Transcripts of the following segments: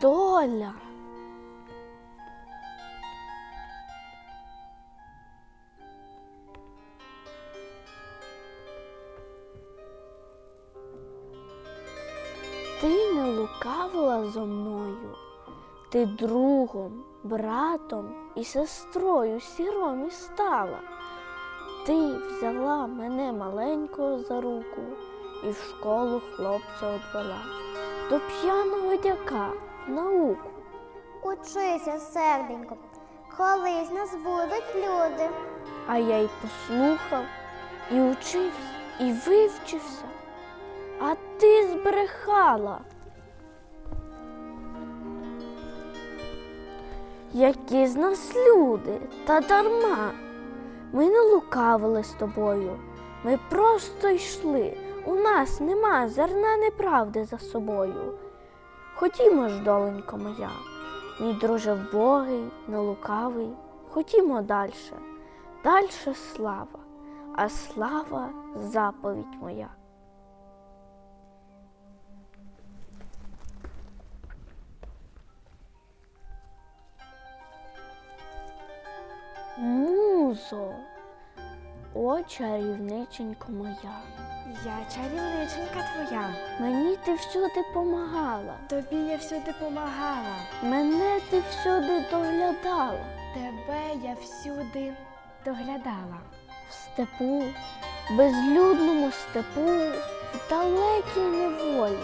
доля. Ти не лукавила зо мною, ти другом, братом і сестрою сіромі стала. Ти взяла мене маленького за руку і в школу хлопця одвела до п'яного дяка науку. Учися, серденько, колись нас будуть люди. А я й послухав, і учився, і вивчився, а ти збрехала. Які з нас люди, та дарма. Ми не лукавили з тобою, ми просто йшли. У нас нема зерна неправди за собою. Ходімо ж, доленько моя, мій друже вбогий, не лукавий, ходімо дальше. Дальше слава, а слава заповідь моя. Музо, о чарівниченько моя, Я чарівниченька твоя, мені ти всюди помагала, тобі я всюди помагала, мене ти всюди доглядала. тебе я всюди доглядала. В степу, безлюдному степу, в далекій неволі.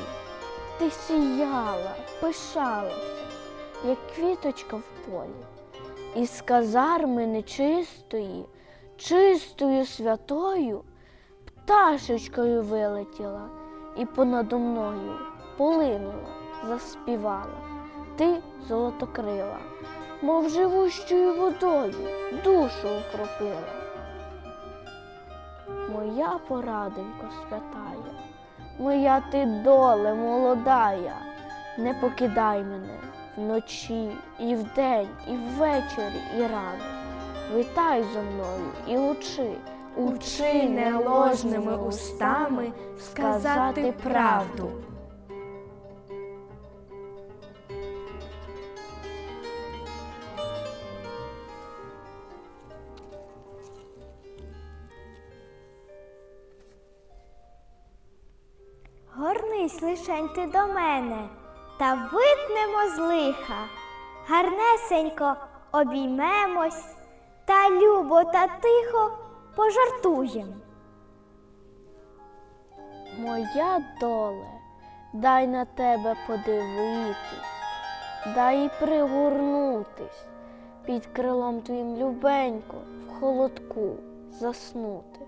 Ти сіяла, пишалася, як квіточка в полі. Із казарми нечистої, чистою святою, пташечкою вилетіла і понадо мною полинула, заспівала. Ти золотокрила, мов живущою водою душу окропила. Моя порадонько святая, моя ти доле молодая, не покидай мене вночі, і вдень, і ввечері, і рано. Витай зо мною і учи, Учи не ложними устами сказати правду. Горнись лишень ти до мене, та витнемо з лиха. Гарнесенько обіймемось, та любо та тихо пожартуєм. Моя доле, дай на тебе подивитись, дай і пригорнутись, під крилом твоїм любенько в холодку заснути.